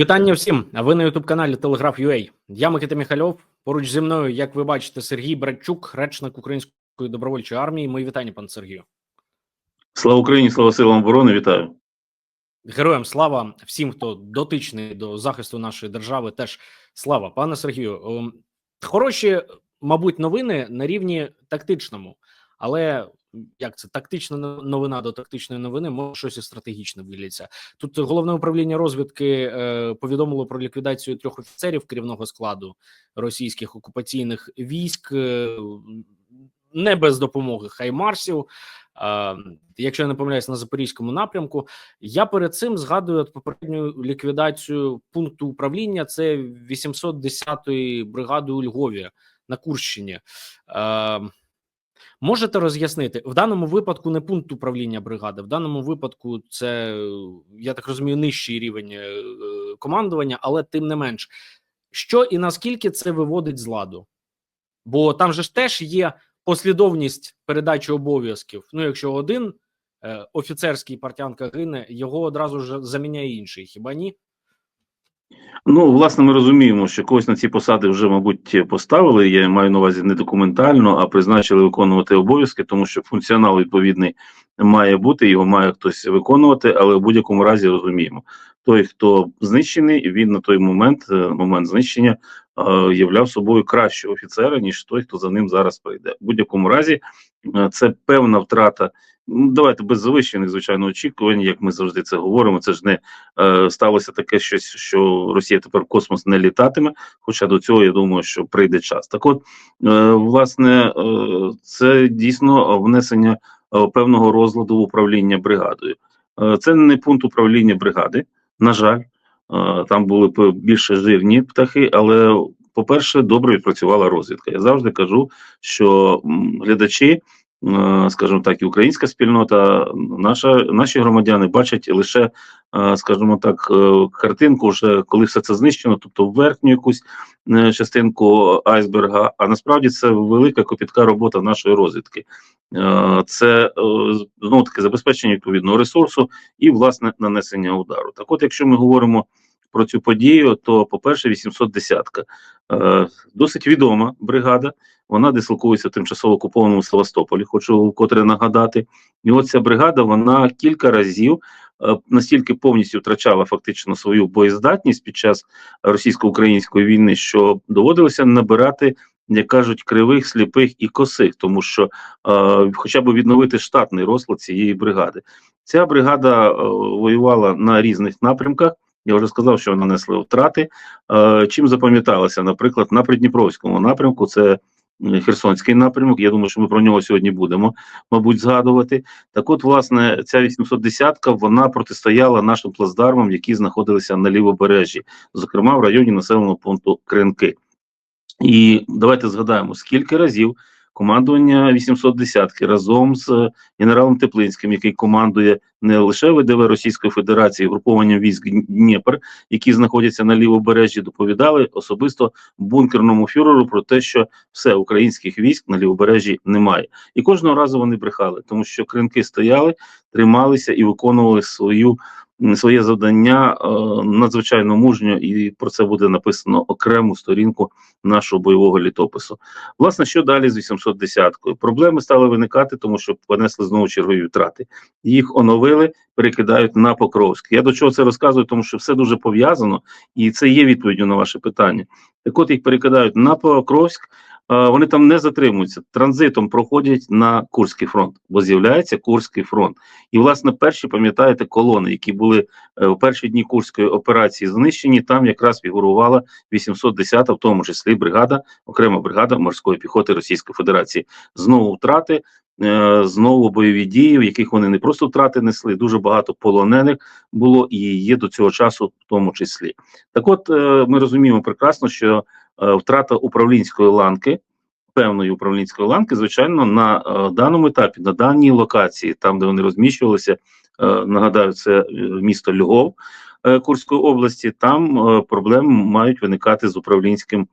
Вітання всім. Ви на Ютуб каналі Телеграф.UA. Я Микита Міхальов. Поруч зі мною, як ви бачите, Сергій Братчук, речник Української добровольчої армії. Мої вітання, пане Сергію. Слава Україні, слава силам оборони. Вітаю. Героям слава всім, хто дотичний до захисту нашої держави. Теж слава, пане Сергію. ем, Хороші, мабуть, новини на рівні тактичному, але як це тактична новина до тактичної новини, може щось і стратегічне виліться. Тут головне управління розвідки е, повідомило про ліквідацію трьох офіцерів керівного складу російських окупаційних військ, е, не без допомоги Хаймарсів. Е, якщо я не помиляюсь на запорізькому напрямку, я перед цим згадую попередню ліквідацію пункту управління. Це 810-ї бригади у Львові на Курщині. Е, Можете роз'яснити в даному випадку не пункт управління бригади, в даному випадку це я так розумію, нижчий рівень е, командування, але тим не менш, що і наскільки це виводить з ладу, бо там же ж теж є послідовність передачі обов'язків. Ну, якщо один е, офіцерський партянка гине, його одразу ж заміняє інший. Хіба ні? Ну, власне, ми розуміємо, що когось на ці посади вже, мабуть, поставили. Я маю на увазі не документально, а призначили виконувати обов'язки, тому що функціонал відповідний має бути, його має хтось виконувати, але в будь-якому разі розуміємо. Той, хто знищений, він на той момент, е, момент знищення, являв собою кращого офіцера, ніж той, хто за ним зараз прийде. В будь-якому разі, е, це певна втрата. Ну, давайте без завищених, звичайно, очікувань, як ми завжди це говоримо. Це ж не е, сталося таке щось, що Росія тепер в космос не літатиме. Хоча до цього я думаю, що прийде час. Так, от е, власне, е, це дійсно внесення е, певного розладу в управління бригадою. Е, це не пункт управління бригади. На жаль, е, там були більше жирні птахи, але по-перше, добре відпрацювала розвідка. Я завжди кажу, що глядачі. Е, скажімо так, і українська спільнота, наша наші громадяни бачать лише, е, скажімо так, е, картинку, вже коли все це знищено, тобто верхню якусь частинку айсберга. А насправді це велика копітка робота нашої розвідки. Це знову таки забезпечення відповідного ресурсу і власне нанесення удару. Так, от, якщо ми говоримо. Про цю подію, то, по-перше, 810-ка. Е, досить відома бригада, вона дислокується в тимчасово окупованому Севастополі, хочу вкотре нагадати. І от ця бригада вона кілька разів е, настільки повністю втрачала фактично свою боєздатність під час російсько-української війни, що доводилося набирати. Як кажуть, кривих, сліпих і косих, тому що е, хоча б відновити штатний розклад цієї бригади. Ця бригада е, воювала на різних напрямках. Я вже сказав, що нанесли втрати. Е, чим запам'яталося, наприклад, на Придніпровському напрямку це Херсонський напрямок. Я думаю, що ми про нього сьогодні будемо, мабуть, згадувати. Так, от, власне, ця 810-ка вона протистояла нашим плацдармам, які знаходилися на лівобережжі, зокрема в районі населеного пункту Кринки. І давайте згадаємо, скільки разів командування 810-ки разом з генералом Теплинським, який командує не лише ВДВ Російської Федерації, групованням військ Дніпр, які знаходяться на лівобережжі, доповідали особисто бункерному фюреру про те, що все українських військ на лівобережжі немає, і кожного разу вони брехали, тому що кринки стояли, трималися і виконували свою своє завдання е, надзвичайно мужньо, і про це буде написано окрему сторінку нашого бойового літопису. Власне, що далі з 810-кою? Проблеми стали виникати, тому що понесли знову чергові втрати. Їх оновили, перекидають на Покровськ. Я до чого це розказую, тому що все дуже пов'язано, і це є відповіддю на ваше питання. Так, от їх перекидають на Покровськ вони там не затримуються, транзитом проходять на Курський фронт, бо з'являється Курський фронт. І, власне, перші пам'ятаєте колони, які були е, в перші дні Курської операції знищені. Там якраз фігурувала 810-та, в тому числі бригада, окрема бригада морської піхоти Російської Федерації. Знову втрати. Е, знову бойові дії, в яких вони не просто втрати несли, дуже багато полонених було і є до цього часу, в тому числі. Так, от е, ми розуміємо прекрасно, що Е, втрата управлінської ланки, певної управлінської ланки, звичайно, на е, даному етапі, на даній локації, там де вони розміщувалися, е, нагадаю, це місто Львов Курської області. Там проблеми мають виникати з управлінським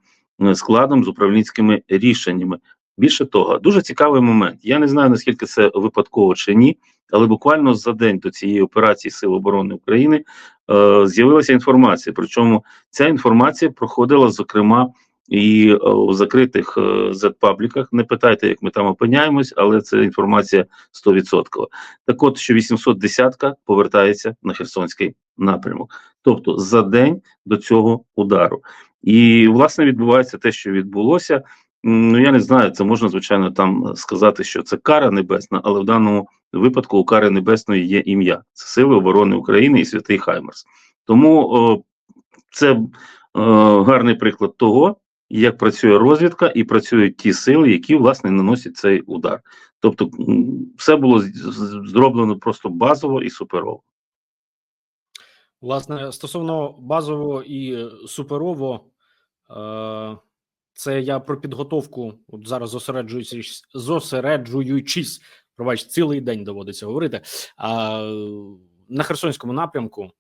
складом, з управлінськими рішеннями. Більше того, дуже цікавий момент. Я не знаю наскільки це випадково чи ні, але буквально за день до цієї операції Сил оборони України е, з'явилася інформація. Причому ця інформація проходила зокрема і е, у закритих е, Z-пабліках. Не питайте, як ми там опиняємось, але це інформація 100%. Так от, що 810-ка повертається на Херсонський напрямок, тобто за день до цього удару. І власне відбувається те, що відбулося. Ну я не знаю, це можна звичайно там сказати, що це кара небесна, але в даному випадку у кари небесної є ім'я це Сили оборони України і Святий Хаймерс. Тому о, це е, гарний приклад того, як працює розвідка і працюють ті сили, які власне наносять цей удар. Тобто, все було зроблено просто базово і суперово. Власне, стосовно базово і е, суперово, е, це я про підготовку. От зараз зосереджуючись, зосереджуючись, пробач, цілий день доводиться говорити. А на Херсонському напрямку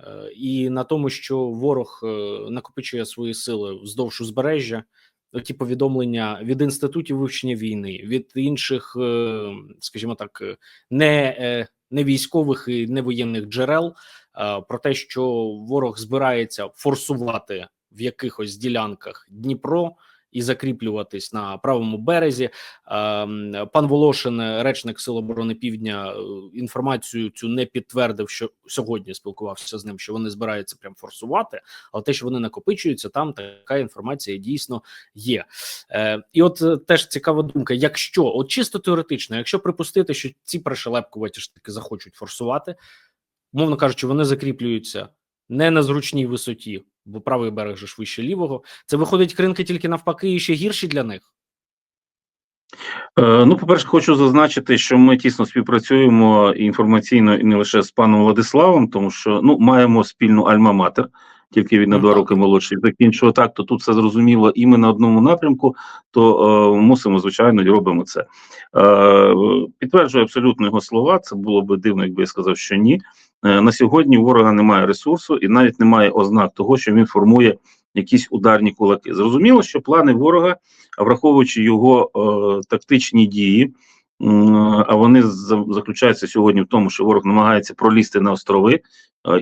е, і на тому, що ворог е, накопичує свої сили вздовж узбережжя. Ті повідомлення від інститутів вивчення війни, від інших, е, скажімо так, не, не військових і не воєнних джерел про те, що ворог збирається форсувати в якихось ділянках Дніпро і закріплюватись на правому березі. Е, Пан Волошин, речник Сил оборони Півдня, е, інформацію цю не підтвердив, що сьогодні спілкувався з ним, що вони збираються прям форсувати, але те, що вони накопичуються, там така інформація дійсно є. Е, І от е, теж цікава думка: якщо от чисто теоретично, якщо припустити, що ці пришелепкуваті ж таки захочуть форсувати, мовно кажучи, вони закріплюються не на зручній висоті, бо правий берег же ж вище лівого. Це виходить кринки тільки навпаки і ще гірші для них. Е, Ну, по-перше, хочу зазначити, що ми тісно співпрацюємо інформаційно і не лише з паном Владиславом, тому що ну маємо спільну альма-матер, тільки він на два роки молодший. Закінчував так, то тут все зрозуміло, і ми на одному напрямку, то е, мусимо звичайно і робимо це. Е, підтверджую абсолютно його слова. Це було б дивно, якби я сказав, що ні. Е, на сьогодні у ворога немає ресурсу і навіть немає ознак того, що він формує якісь ударні кулаки. Зрозуміло, що плани ворога враховуючи його е, тактичні дії, е, а вони заключаються сьогодні в тому, що ворог намагається пролізти на острови,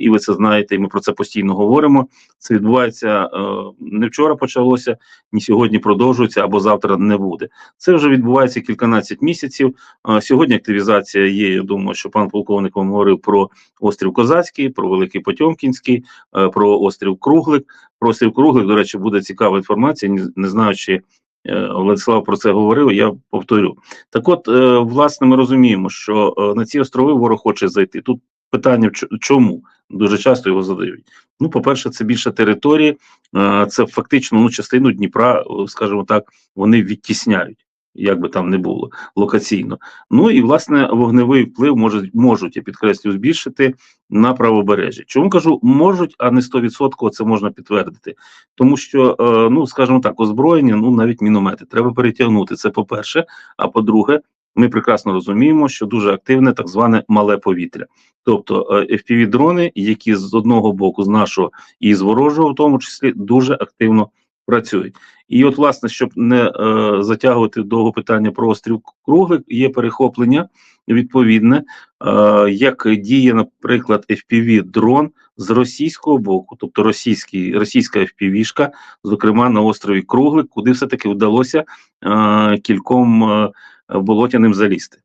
і ви це знаєте, і ми про це постійно говоримо. Це відбувається е, не вчора почалося, ні сьогодні продовжується або завтра не буде. Це вже відбувається кільканадцять місяців. Е, сьогодні активізація є. Я думаю, що пан полковник вам говорив про острів Козацький, про Великий Потьомкінський, е, про острів Круглик. Про острів Круглик, до речі, буде цікава інформація. Не, знаю, чи Е, Владислав про це говорив, я повторю. Так от, е, власне, ми розуміємо, що е, на ці острови ворог хоче зайти. Тут питання чому? Дуже часто його задають. Ну, по-перше, це більше території, е, це фактично ну, частину Дніпра, е, скажімо так, вони відтісняють, як би там не було, локаційно. Ну і власне вогневий вплив можуть, можуть я підкреслюю, збільшити на правобережжі. Чому кажу можуть, а не 100% це можна підтвердити тому що, е, ну скажімо так, озброєння, ну навіть міномети треба перетягнути. Це по-перше. А по-друге, ми прекрасно розуміємо, що дуже активне так зване мале повітря, тобто е, fpv дрони, які з одного боку, з нашого і з ворожого, в тому числі, дуже активно працюють. І от, власне, щоб не е, затягувати довго питання про острів Круглик, є перехоплення відповідне, е, як діє, наприклад, fpv дрон з російського боку, тобто російський, російська FPV-шка, зокрема на острові Круглик, куди все-таки вдалося е, кільком е, болотяним залізти.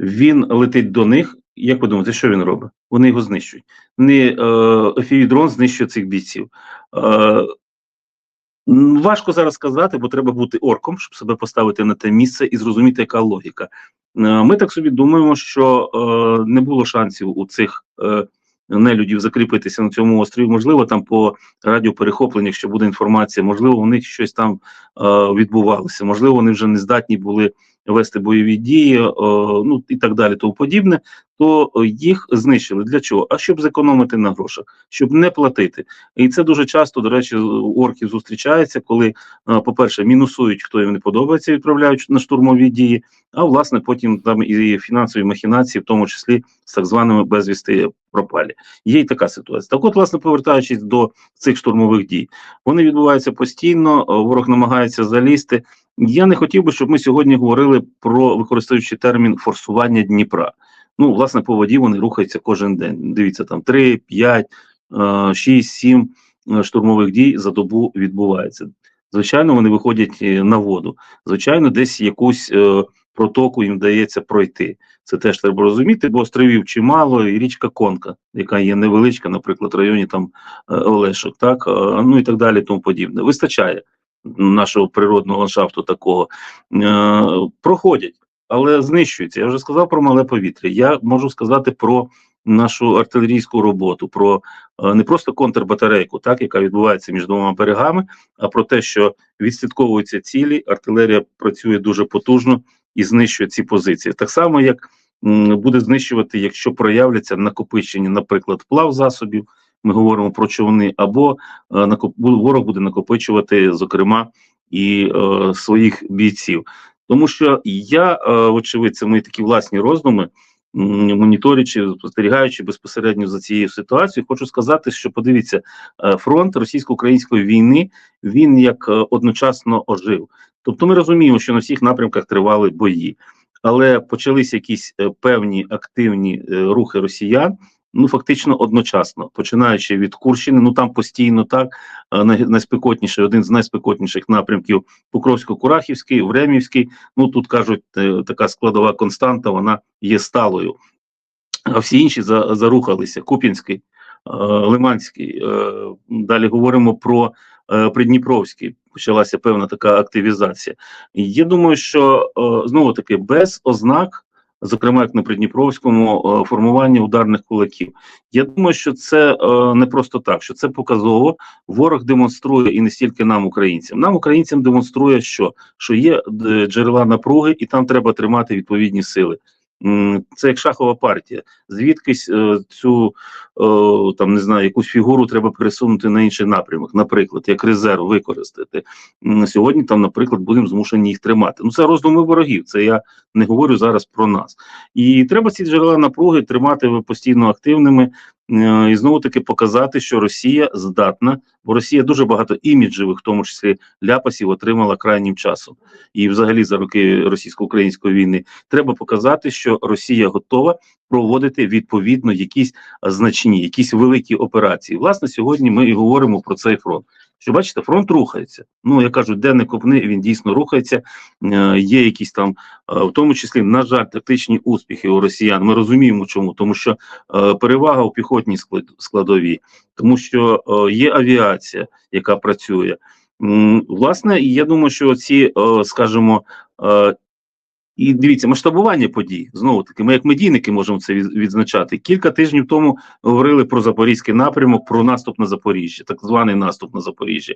Він летить до них. Як ви думаєте, що він робить? Вони його знищують. Не е, FPV-дрон знищує цих бійців. Е, важко зараз сказати, бо треба бути орком, щоб себе поставити на те місце і зрозуміти, яка логіка. Е, ми так собі думаємо, що не було шансів у цих нелюдів закріпитися на цьому острові. Можливо, там по радіоперехопленнях, якщо буде інформація, можливо, у них щось там відбувалося, можливо, вони вже не здатні були вести бойові дії, е, ну і так далі, тому подібне. то їх знищили. Для чого? А щоб зекономити на грошах, щоб не платити. І це дуже часто, до речі, у орків зустрічається, коли, е, по-перше, мінусують, хто їм не подобається, відправляють на штурмові дії. А власне потім там і фінансові махінації, в тому числі з так званими безвісти пропалі. Є й така ситуація. Так, от, власне, повертаючись до цих штурмових дій, вони відбуваються постійно. е, Ворог намагається залізти. Я не хотів би, щоб ми сьогодні говорили про використовуючи термін форсування Дніпра. Ну, власне, по воді вони рухаються кожен день. Дивіться, там 3, 5, 6, 7 е, штурмових дій за добу відбувається. Звичайно, вони виходять е, на воду. Звичайно, десь якусь е, протоку їм вдається пройти. Це теж треба розуміти, бо островів чимало, і річка Конка, яка є невеличка, наприклад, в районі там е, Олешок, так ну і так далі, тому подібне. Вистачає нашого природного ландшафту такого. Е, проходять, але знищуються. Я вже сказав про мале повітря. Я можу сказати про нашу артилерійську роботу, про е, не просто контрбатарейку, так яка відбувається між двома берегами, а про те, що відслідковуються цілі, артилерія працює дуже потужно і знищує ці позиції. Так само, як буде знищувати, якщо проявляться накопичення, наприклад, плав засобів. Ми говоримо про човни, або е, ворог буде накопичувати, зокрема, і е, своїх бійців. Тому що я, е, очевидь, це мої такі власні роздуми, моніторячи, спостерігаючи безпосередньо за цією ситуацією, хочу сказати, що подивіться, е, фронт російсько-української війни він як одночасно ожив. Тобто, ми розуміємо, що на всіх напрямках тривали бої, але почалися якісь певні активні рухи росіян. Ну, фактично одночасно, починаючи від Курщини, ну там постійно так е, найспекотніший, один з найспекотніших напрямків Покровсько-Курахівський, Времівський. Ну тут кажуть, е, така складова константа, вона є сталою. А всі інші за, зарухалися. Куп'янський, е, Лиманський. Далі говоримо про Придніпровський. Почалася певна така активізація. Я думаю, що знову таки без ознак, зокрема як на Придніпровському, е, формування ударних кулаків. Я думаю, що це е, не просто так, що це показово. Ворог демонструє і не стільки нам, українцям. Нам, українцям, демонструє, що, що є е, джерела напруги, і там треба тримати відповідні сили. Це як шахова партія. Звідкись е, цю е, там не знаю, якусь фігуру треба пересунути на інший напрямок, наприклад, як резерв використати. Сьогодні там, наприклад, будемо змушені їх тримати. Ну це роздуми ворогів. Це я не говорю зараз про нас. І треба ці джерела напруги тримати постійно активними. Е, І знову таки показати, що Росія здатна, бо Росія дуже багато іміджевих, в тому числі ляпасів, отримала крайнім часом. І, взагалі, за роки російсько-української війни треба показати, що Росія готова проводити відповідно якісь значні, якісь великі операції. Власне, сьогодні ми і говоримо про цей фронт. Що бачите, фронт рухається. Ну я кажу, де не копни, він дійсно рухається. Е, є якісь там, е, в тому числі, на жаль, тактичні успіхи у росіян. Ми розуміємо, чому тому, що е, перевага у піхотній склад- складовій, тому що е, є авіація, яка працює. Власне, я думаю, що ці, е, скажімо, е, і дивіться, масштабування подій знову таки. Ми, як медійники, можемо це відзначати. Кілька тижнів тому говорили про запорізький напрямок, про наступ на Запоріжжя, так званий наступ на Запоріжжя.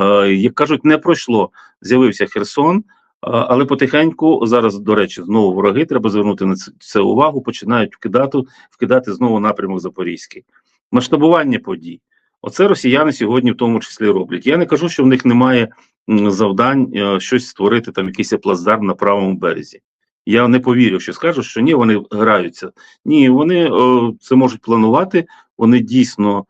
Е, як кажуть, не пройшло. З'явився Херсон, е, але потихеньку зараз, до речі, знову вороги треба звернути на це, увагу. Починають вкидати, вкидати знову напрямок Запорізький. Масштабування подій. Оце росіяни сьогодні в тому числі роблять. Я не кажу, що в них немає завдань е, щось створити, там якийсь плацдарм на правому березі. Я не повірю, що скажуть, що ні, вони граються. Ні, вони е, це можуть планувати. Вони дійсно,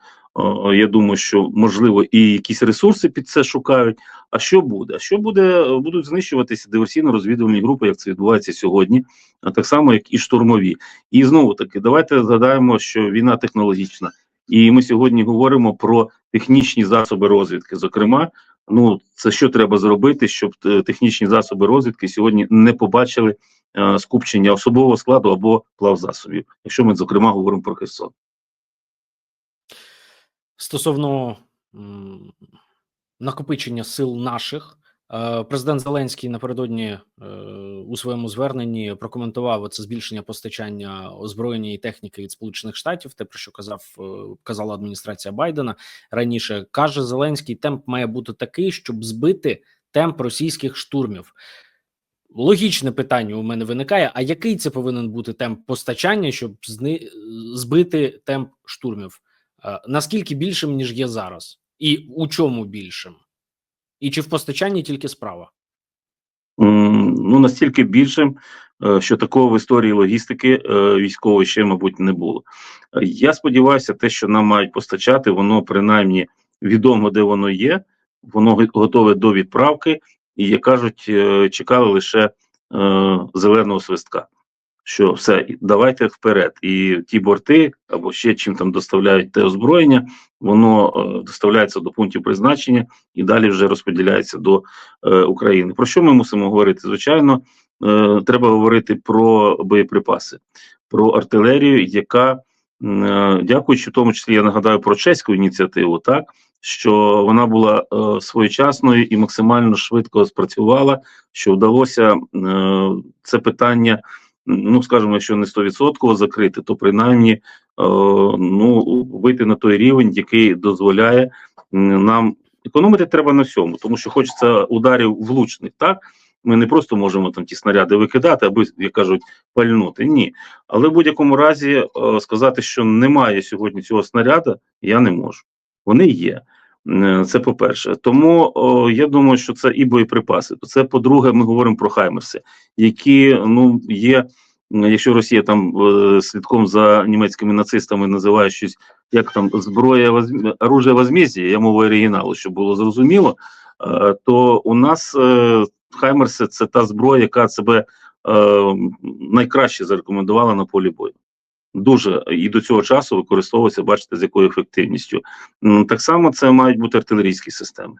е, я думаю, що можливо і якісь ресурси під це шукають. А що буде? А що буде? Будуть знищуватися диверсійно-розвідувальні групи, як це відбувається сьогодні, а так само, як і штурмові. І знову таки, давайте згадаємо, що війна технологічна. І ми сьогодні говоримо про технічні засоби розвідки. Зокрема, ну це що треба зробити, щоб е, технічні засоби розвідки сьогодні не побачили е, скупчення особового складу або плавзасобів, якщо ми зокрема говоримо про Херсон. Стосовно накопичення сил наших, президент Зеленський напередодні е, у своєму зверненні прокоментував це збільшення постачання озброєння і техніки від Сполучених Штатів. Те про що казав е, казала адміністрація Байдена раніше, каже Зеленський: темп має бути такий, щоб збити темп російських штурмів. логічне питання у мене виникає: а який це повинен бути темп постачання, щоб зни... збити темп штурмів? Е, Наскільки більшим ніж є зараз, і у чому більшим? І чи в постачанні тільки справа? Ну, настільки більшим, е, що такого в історії логістики е, військової ще, мабуть, не було. Я сподіваюся, те, що нам мають постачати, воно принаймні відомо, де воно є, воно готове до відправки, і, як кажуть, е, чекали лише зеленого свистка. Що все, давайте вперед. І ті борти, або ще чим там доставляють те озброєння, воно е, доставляється до пунктів призначення і далі вже розподіляється до е, України. Про що ми мусимо говорити? Звичайно, е, треба говорити про боєприпаси, про артилерію, яка, е, дякуючи в тому числі, я нагадаю про чеську ініціативу, так що вона була е, своєчасною і максимально швидко спрацювала, що вдалося е, це питання. Ну, скажімо, якщо не 100% закрити, то принаймні е, ну, вийти на той рівень, який дозволяє нам економити треба на всьому, тому що хочеться ударів влучних. Так ми не просто можемо там ті снаряди викидати, аби як кажуть, пальнути. Ні, але в будь-якому разі е, сказати, що немає сьогодні цього снаряда, я не можу. Вони є. Е, Це по-перше. Тому о, я думаю, що це і боєприпаси. Це по-друге, ми говоримо про хаймерси, які ну є. Якщо Росія там е, слідком за німецькими нацистами називає щось як там зброя оружие возмездия, я мовою оригіналу, щоб було зрозуміло, е, то у нас Хаймерси це та зброя, яка себе найкраще зарекомендувала на полі бою. Дуже і до цього часу використовується, бачите, з якою ефективністю. Так само це мають бути артилерійські системи.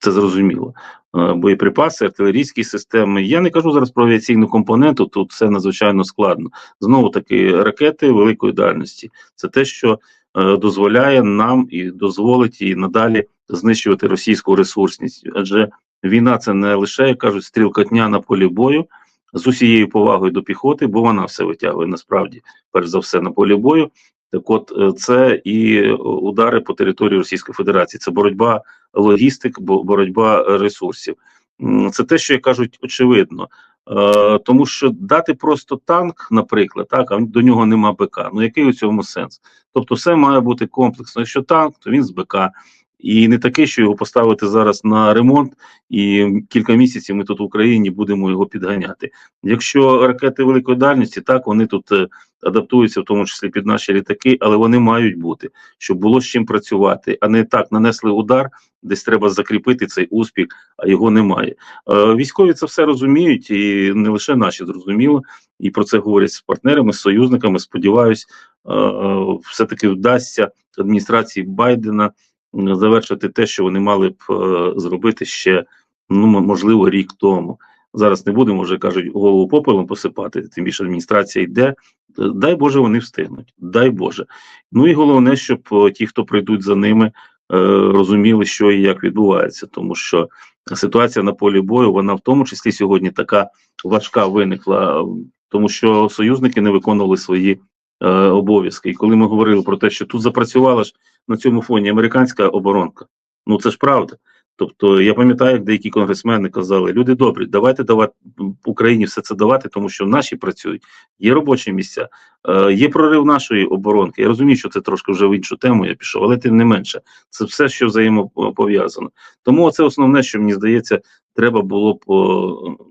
Це зрозуміло. Е, Боєприпаси, артилерійські системи. Я не кажу зараз про авіаційну компоненту, тут все надзвичайно складно. Знову таки, ракети великої дальності. Це те, що е, дозволяє нам і дозволить і надалі знищувати російську ресурсність. Адже війна це не лише, як кажуть, стрілкотня на полі бою з усією повагою до піхоти, бо вона все витягує насправді, перш за все, на полі бою. Так от е, це і е, удари по території Російської Федерації, це боротьба логістик, боротьба ресурсів. Це те, що як кажуть, очевидно. Е, тому що дати просто танк, наприклад, так, а до нього нема БК. Ну який у цьому сенс? Тобто, все має бути комплексно. Якщо танк, то він з БК. І не такий, що його поставити зараз на ремонт, і кілька місяців ми тут в Україні будемо його підганяти. Якщо ракети великої дальності, так вони тут е, адаптуються, в тому числі під наші літаки, але вони мають бути, щоб було з чим працювати, а не так нанесли удар, десь треба закріпити цей успіх, а його немає. Е, військові це все розуміють, і не лише наші зрозуміло, і про це говорять з партнерами, з союзниками. Сподіваюсь, е, е, все-таки вдасться адміністрації Байдена завершити те, що вони мали б е, зробити ще ну можливо рік тому. Зараз не будемо вже кажуть голову попелом посипати, тим більше адміністрація йде. Е, Дай Боже, вони встигнуть. Дай Боже. Ну і головне, щоб е, ті, хто прийдуть за ними, розуміли, що і як відбувається, тому що ситуація на полі бою, вона в тому числі сьогодні така важка виникла, тому що союзники не виконували свої е, обов'язки. І коли ми говорили про те, що тут запрацювала ж на цьому фоні американська оборонка, ну це ж правда. Тобто я пам'ятаю, як деякі конгресмени казали: люди добрі, давайте давати Україні все це давати, тому що наші працюють, є робочі місця, е, є прорив нашої оборонки. Я розумію, що це трошки вже в іншу тему я пішов, але тим не менше, це все, що взаємопов'язано. Тому це основне, що мені здається, треба було б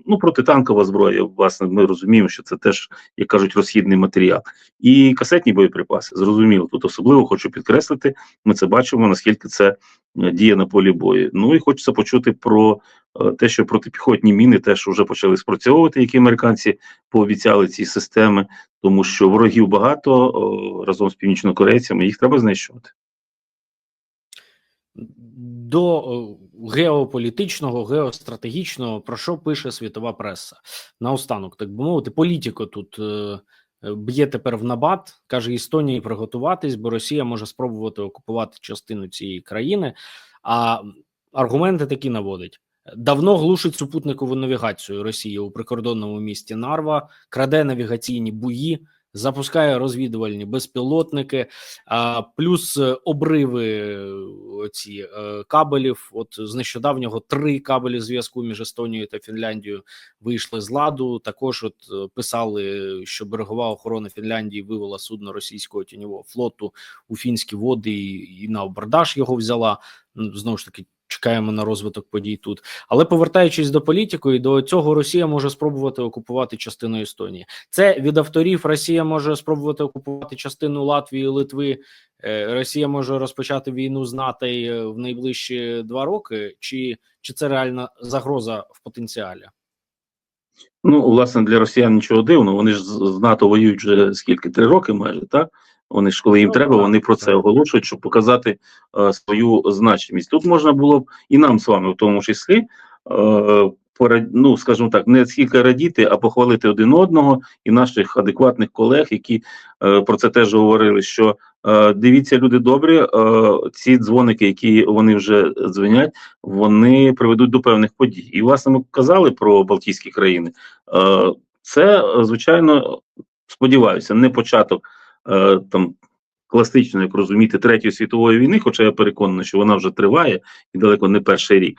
ну протитанкова зброя. Власне, ми розуміємо, що це теж, як кажуть, розхідний матеріал. І касетні боєприпаси. Зрозуміло, тут особливо хочу підкреслити. Ми це бачимо, наскільки це діє на полі бою. Ну і хочеться почути про е, те, що протипіхотні міни теж вже почали спрацьовувати, які американці пообіцяли ці системи, тому що ворогів багато разом з північнокорейцями, їх треба знищувати. До е, геополітичного, геостратегічного, про що пише світова преса? Наостанок, так би мовити, політико тут е, е, б'є тепер в набат, каже Естонії приготуватись, бо Росія може спробувати окупувати частину цієї країни. А аргументи такі наводить. Давно глушить супутникову навігацію Росії у прикордонному місті Нарва, краде навігаційні буї, запускає розвідувальні безпілотники, а плюс е, обриви е, ці е, кабелів. От з нещодавнього три кабелі зв'язку між Естонією та Фінляндією вийшли з ладу. Також от писали, що берегова охорона Фінляндії вивела судно російського тіньового флоту у фінські води і, на абордаж його взяла. Знову ж таки. Чекаємо на розвиток подій тут, але повертаючись до політики, до цього Росія може спробувати окупувати частину Естонії. Це від авторів Росія може спробувати окупувати частину Латвії, Литви. Е, Росія може розпочати війну з НАТО е, в найближчі два роки, чи, чи це реальна загроза в потенціалі? Ну, власне, для росіян нічого дивного. Вони ж з з НАТО воюють вже скільки три роки, майже так. Вони ж, коли їм Ну, треба, вони про це оголошують, щоб показати е, свою значимість. Тут можна було б і нам з вами, в тому числі, е, ну, скажімо так, не скільки радіти, а похвалити один одного і наших адекватних колег, які е, про це теж говорили. Що е, дивіться, люди добрі, е, ці дзвоники, які вони вже дзвонять, вони приведуть до певних подій. І власне ми казали про Балтійські країни. Е, Це звичайно сподіваюся, не початок там класичної, як розуміти, третьої світової війни, хоча я переконаний, що вона вже триває і далеко не перший рік.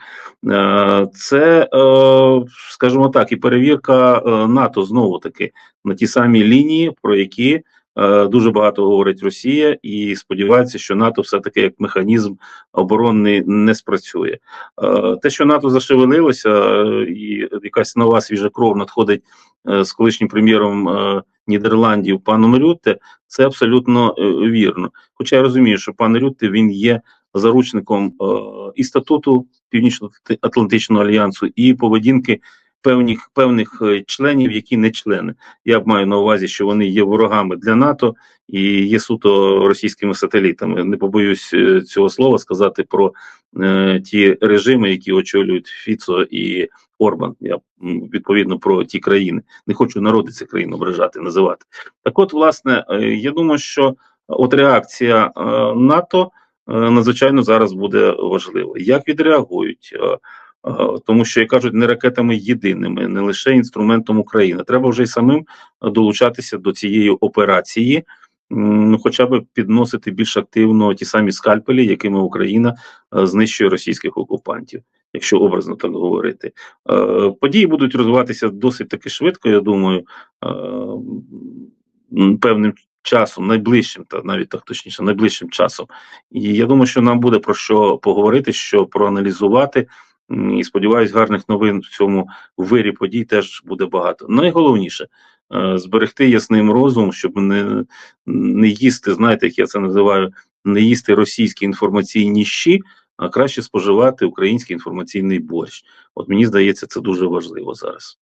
Е, Це, е, скажімо так, і перевірка е, НАТО знову таки на ті самі лінії, про які е, дуже багато говорить Росія, і сподівається, що НАТО все таки як механізм оборонний не спрацює. Е, Те, що НАТО зашевелилося, е, і якась нова свіжа кров надходить е, з колишнім прем'єром е, Нідерландів паном Рютте, це абсолютно е, вірно. Хоча я розумію, що пан Рютте він є заручником е, і статуту Північно-Атлантичного альянсу, і поведінки певних певних е, членів, які не члени. Я б маю на увазі, що вони є ворогами для НАТО і є суто російськими сателітами. Не побоюсь е, цього слова сказати про е, ті режими, які очолюють Фіцо і Орбан. Я відповідно про ті країни. Не хочу народи цих країн ображати, називати. Так, от, власне, е, я думаю, що от реакція е, НАТО е, надзвичайно зараз буде важлива. Як відреагують? Тому що як кажуть, не ракетами єдиними, не лише інструментом України. Треба вже й самим е, долучатися до цієї операції, ну хоча б підносити більш активно ті самі скальпелі, якими Україна е, знищує російських окупантів, якщо образно так говорити. Е, Події будуть розвиватися досить таки швидко. Я думаю, певним часом, найближчим, та навіть так точніше, найближчим часом. І я думаю, що нам буде про що поговорити, що проаналізувати. І сподіваюсь, гарних новин в цьому вирі подій теж буде багато. Найголовніше е, зберегти ясним розум, щоб не, не їсти, знаєте, як я це називаю, не їсти російські інформаційні щі, а краще споживати український інформаційний борщ. От мені здається, це дуже важливо зараз.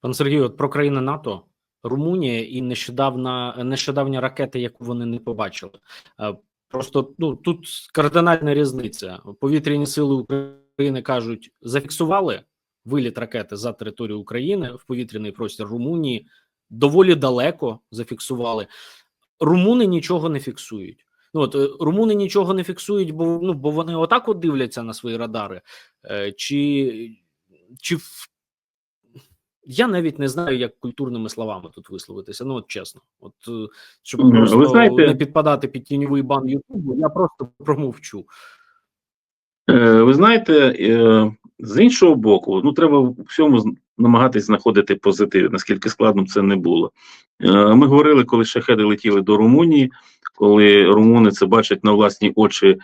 Пане Сергію, от про країни НАТО, Румунія і нещодавна нещодавня ракета, яку вони не побачили. Просто ну тут кардинальна різниця. Повітряні сили України кажуть, зафіксували виліт ракети за територію України в повітряний простір Румунії. Доволі далеко зафіксували. Румуни нічого не фіксують. Ну от е, румуни нічого не фіксують, бо ну бо вони отак от дивляться на свої радари. Е, чи, чи в я навіть не знаю, як культурними словами тут висловитися. Ну, от чесно, от е, щоб. Ви просто знаєте- не підпадати під тіньовий бан Ютубу, я просто промовчу. Е, Ви знаєте, е, з іншого боку, ну треба в всьому намагатись знаходити позитив, наскільки складно це не було. Ми говорили, коли шахеди летіли до Румунії, коли румуни це бачать на власні очі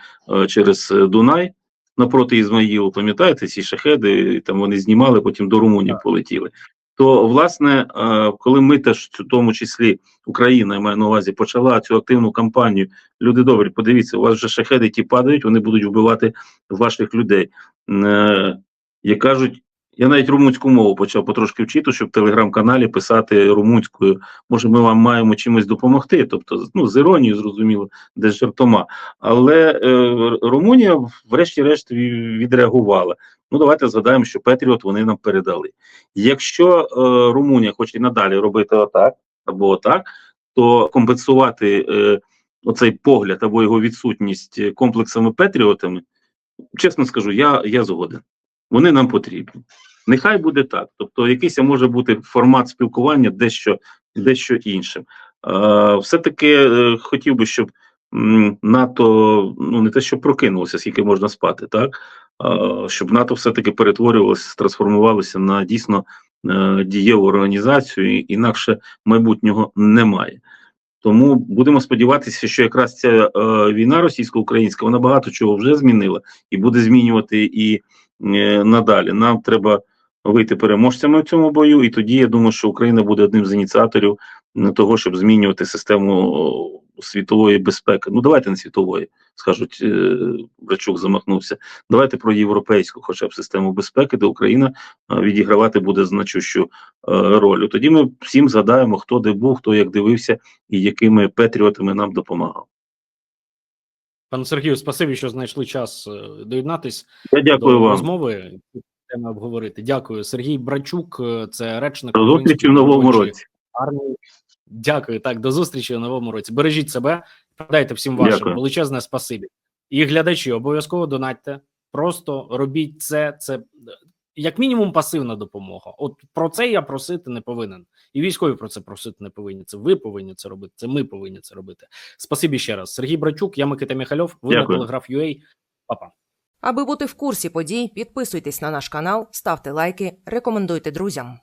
через Дунай напроти Ізмаїлу, пам'ятаєте, ці шахеди, там вони знімали, потім до Румунії полетіли. То, власне, е, коли ми теж, в тому числі Україна, я маю на увазі, почала цю активну кампанію, люди добрі, подивіться, у вас вже шахеди ті падають, вони будуть вбивати ваших людей. Е, Як кажуть, я навіть румунську мову почав потрошки вчити, щоб в телеграм-каналі писати румунською. Може, ми вам маємо чимось допомогти. Тобто, ну, з іронією, зрозуміло, десь жартома. Але е, Румунія, врешті-решт, відреагувала. Ну, давайте згадаємо, що Петріот вони нам передали. Якщо е, Румунія хоче і надалі робити отак або отак, то компенсувати е, оцей погляд або його відсутність комплексами Петріотами, чесно скажу, я, я згоден. Вони нам потрібні. Нехай буде так. Тобто, якийсь може бути формат спілкування дещо дещо іншим. Е, Все-таки е, хотів би, щоб НАТО ну не те, що прокинулося, скільки можна спати, так Е, щоб НАТО все-таки перетворювалося, трансформувалося на дійсно е, дієву організацію, інакше майбутнього немає. Тому будемо сподіватися, що якраз ця е, війна російсько-українська вона багато чого вже змінила і буде змінювати і надалі. Нам треба вийти переможцями в цьому бою, і тоді я думаю, що Україна буде одним з ініціаторів м, того, щоб змінювати систему світової безпеки. Ну давайте не світової, скажуть е, Брачук замахнувся. Давайте про європейську, хоча б систему безпеки, де Україна е, відігравати буде значущу е, роль. Тоді ми всім згадаємо, хто де був, хто як дивився і якими патріотами нам допомагав. Пане Сергію, спасибі, що знайшли час е, доєднатись Я дякую до вам. розмови. цю обговорити. Дякую. Сергій Брачук, е, це речник До зустрічі в новому році. армії. Дякую. Так, до зустрічі в новому році. Бережіть себе, передайте всім вашим Дякую. величезне спасибі. І глядачі обов'язково донатьте. Просто робіть це. Це як мінімум пасивна допомога. От про це я просити не повинен. І військові про це просити не повинні. Це ви повинні це робити. Це ми повинні це робити. Спасибі ще раз. Сергій Брачук, я Микита Міхальов. Ви Дякую. на телеграф UA. Па-па. Аби бути в курсі подій, підписуйтесь на наш канал, ставте лайки, рекомендуйте друзям.